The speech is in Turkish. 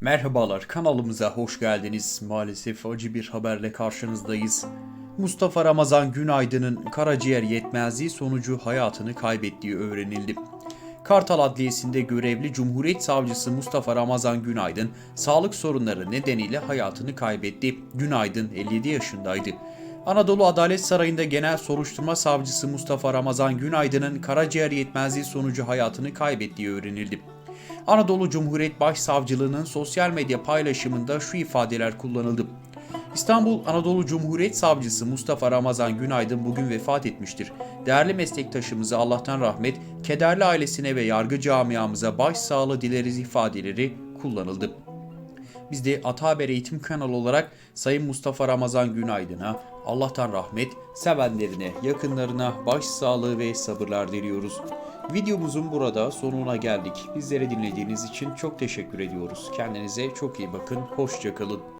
Merhabalar kanalımıza hoş geldiniz. Maalesef acı bir haberle karşınızdayız. Mustafa Ramazan Günaydın'ın karaciğer yetmezliği sonucu hayatını kaybettiği öğrenildi. Kartal Adliyesi'nde görevli Cumhuriyet Savcısı Mustafa Ramazan Günaydın sağlık sorunları nedeniyle hayatını kaybetti. Günaydın 57 yaşındaydı. Anadolu Adalet Sarayı'nda Genel Soruşturma Savcısı Mustafa Ramazan Günaydın'ın karaciğer yetmezliği sonucu hayatını kaybettiği öğrenildi. Anadolu Cumhuriyet Başsavcılığı'nın sosyal medya paylaşımında şu ifadeler kullanıldı. İstanbul Anadolu Cumhuriyet Savcısı Mustafa Ramazan Günaydın bugün vefat etmiştir. Değerli meslektaşımıza Allah'tan rahmet, kederli ailesine ve yargı camiamıza başsağlığı dileriz ifadeleri kullanıldı. Biz de Ata Haber Eğitim kanalı olarak Sayın Mustafa Ramazan Günaydın'a Allah'tan rahmet, sevenlerine, yakınlarına başsağlığı ve sabırlar diliyoruz. Videomuzun burada sonuna geldik. Bizleri dinlediğiniz için çok teşekkür ediyoruz. Kendinize çok iyi bakın. Hoşçakalın.